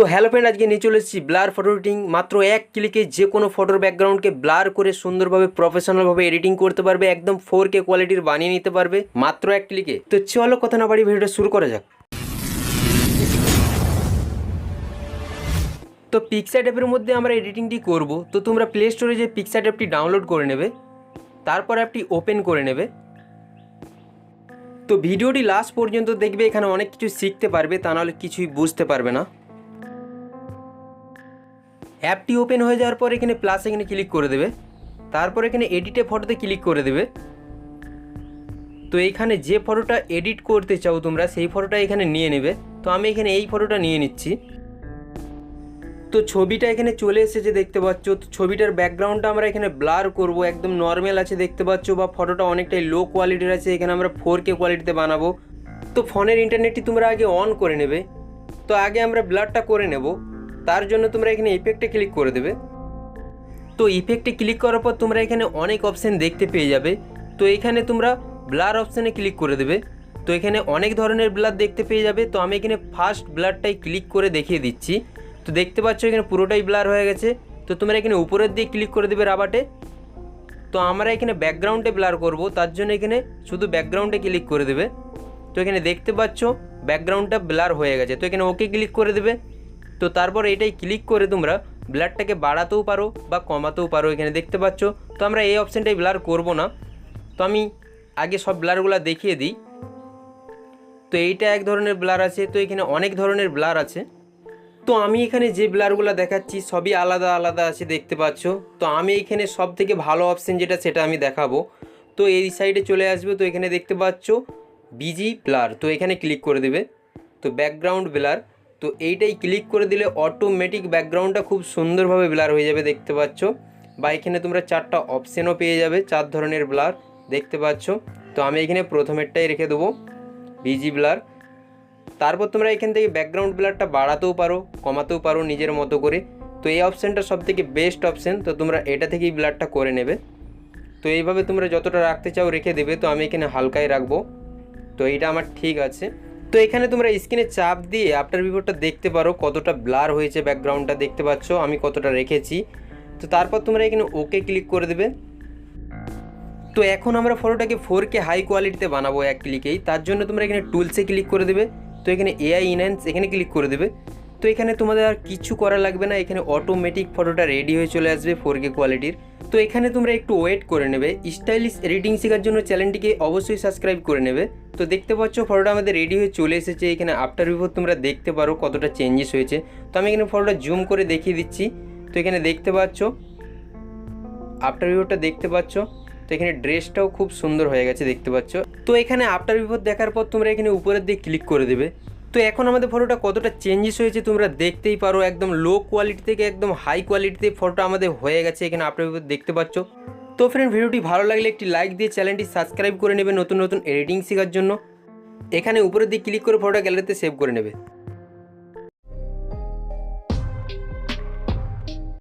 তো hello friend আজকে নিয়ে চলে এসেছি ব্লার ফটো এডিটিং মাত্র এক ক্লিকে যে কোনো ফটোর ব্যাকগ্রাউন্ডকে ব্লার করে সুন্দরভাবে প্রফেশনালভাবে এডিটিং করতে পারবে, একদম ফোর কে কোয়ালিটির বানিয়ে নিতে পারবে, মাত্র এক ক্লিকে তো চলো কথা না বাড়ি ভিডিওটা শুরু করা যাক। তো পিক্সার অ্যাপের মধ্যে আমরা এডিটিংটি করব। তো তোমরা প্লে স্টোরে যে পিক্সার অ্যাপটি ডাউনলোড করে নেবে, তারপর অ্যাপটি ওপেন করে নেবে। তো ভিডিওটি লাস্ট পর্যন্ত দেখবে, এখানে অনেক কিছু শিখতে পারবে, তা নাহলে কিছুই বুঝতে পারবে না। অ্যাপটি ওপেন হয়ে যাওয়ার পর এখানে প্লাস এখানে ক্লিক করে দেবে। তারপর এখানে এডিটে ফটোতে ক্লিক করে দেবে। তো এইখানে যে ফটোটা এডিট করতে চাও তোমরা, সেই ফটোটা এখানে নিয়ে নেবে। তো আমি এখানে এই ফটোটা নিয়ে নিচ্ছি। তো ছবিটা এখানে চলে এসেছে দেখতে পাচ্ছ। তো ছবিটার ব্যাকগ্রাউন্ডটা আমরা এখানে ব্লার করব। একদম নর্মাল আছে দেখতে পাচ্ছ বা ফটোটা অনেকটাই লো কোয়ালিটির আছে। এখানে আমরা ফোর কে কোয়ালিটিতে বানাবো। তো ফোনের ইন্টারনেটটি তোমরা আগে অন করে নেবে। তো আগে আমরা ব্লারটা করে নেব। তার জন্য তোমরা এখানে ইফেক্টে ক্লিক করে দেবে। তো ইফেক্টে ক্লিক করার পর তোমরা এখানে অনেক অপশান দেখতে পেয়ে যাবে। তো এখানে তোমরা ব্লার অপশানে ক্লিক করে দেবে। তো এখানে অনেক ধরনের ব্লার দেখতে পেয়ে যাবে। তো আমি এখানে ফার্স্ট ব্লারটাই ক্লিক করে দেখিয়ে দিচ্ছি। তো দেখতে পাচ্ছ এখানে পুরোটাই ব্লার হয়ে গেছে। তো তোমরা এখানে উপরের দিকে ক্লিক করে দেবে রাবাটে তো আমরা এখানে ব্যাকগ্রাউন্ডে ব্লার করব। তার জন্য এখানে শুধু ব্যাকগ্রাউন্ডে ক্লিক করে দেবে। তো এখানে দেখতে পাচ্ছ ব্যাকগ্রাউন্ডটা ব্লার হয়ে গেছে। তো এখানে ওকে ক্লিক করে দেবে। তো তারপর এটাই ক্লিক করে তোমরা ব্লারটাকে বাড়াতেও পারো বা কমাতেও পারো এখানে দেখতে পাচ্ছ। তো আমরা এই অপশানটাই ব্লার করব না। তো আমি আগে সব ব্লারগুলো দেখিয়ে দিই। তো এইটা এক ধরনের ব্লার আছে, তো এখানে অনেক ধরনের ব্লার আছে। তো আমি এখানে যে ব্লারগুলো দেখাচ্ছি সবই আলাদা আলাদা আছে দেখতে পাচ্ছ। তো আমি এখানে সব থেকে ভালো অপশান যেটা সেটা আমি দেখাবো। তো এই সাইডে চলে আসবে, তো এখানে দেখতে পাচ্ছ বিজি ব্লার তো এখানে ক্লিক করে দেবে। তো ব্যাকগ্রাউন্ড ব্লার তো এইটাই ক্লিক করে দিলে অটোমেটিক ব্যাকগ্রাউন্ডটা খুব সুন্দরভাবে ব্লার হয়ে যাবে, দেখতে পাচ্ছ। বা এখানে তোমরা চারটা অপশানও পেয়ে যাবে, চার ধরনের ব্লার দেখতে পাচ্ছ। তো আমি এখানে প্রথমেরটাই রেখে দেবো বিজি ব্লার তারপর তোমরা এখান থেকে ব্যাকগ্রাউন্ড ব্লারটা বাড়াতেও পারো, কমাতেও পারো নিজের মতো করে। তো এই অপশানটা সব থেকে বেস্ট অপশান তো তোমরা এটা থেকেই ব্লারটা করে নেবে। তো এইভাবে তোমরা যতটা রাখতে চাও রেখে দেবে, তো আমি এখানে হালকাই রাখব। তো এইটা আমার ঠিক আছে। তো এখানে তোমরা স্ক্রিনে চাপ দিয়ে আফটার বিফোরটা দেখতে পারো কতটা ব্লার হয়েছে ব্যাকগ্রাউন্ডটা দেখতে পাচ্ছ আমি কতটা রেখেছি। তো তারপর তোমরা এখানে ওকে ক্লিক করে দেবে। তো এখন আমরা ফটোটাকে ফোর কে হাই কোয়ালিটিতে বানাবো এক ক্লিকেই তার জন্য তোমরা এখানে টুলসে ক্লিক করে দেবে। তো এখানে এআই ইনহ্যান্স এখানে ক্লিক করে দেবে। তো এখানে তোমাদের আর কিছু করা লাগবে না। এখানে অটোমেটিক ফটোটা রেডি হয়ে চলে আসবে ফোর কে কোয়ালিটির তো এখানে তোমরা একটু ওয়েট করে নেবে। স্টাইলিশ এডিটিং শেখার জন্য চ্যানেলটিকে অবশ্যই সাবস্ক্রাইব করে নেবে। তো দেখতে পাচ্ছ ফটোটা আমাদের রেডি হয়ে চলে এসেছে। এখানে আফটার বিফোর তোমরা দেখতে পারো কতটা চেঞ্জেস হয়েছে। তো আমি এখানে ফটোটা জুম করে দেখিয়ে দিচ্ছি। তো এখানে দেখতে পাচ্ছ আফটার বিফোরটা দেখতে পাচ্ছ। তো এখানে ড্রেসটাও খুব সুন্দর হয়ে গেছে দেখতে পাচ্ছ। তো এখানে আফটার বিফোর দেখার পর তোমরা এখানে উপরের দিকে ক্লিক করে দেবে। তো এখন আমাদের ফটোটা কতটা চেঞ্জেস হয়েছে তোমরা দেখতেই পারো। একদম লো কোয়ালিটি থেকে একদম হাই কোয়ালিটিতে ফটোটা আমাদের হয়ে গেছে এখানে আপনার দেখতে পাচ্ছ। তো ফ্রেন্ড ভিডিওটি ভালো লাগলে একটি লাইক দিয়ে চ্যানেলটি সাবস্ক্রাইব করে নেবে নতুন নতুন এডিটিং শেখার জন্য। এখানে উপরের দিকে ক্লিক করে ফটোটা গ্যালারিতে সেভ করে নেবে।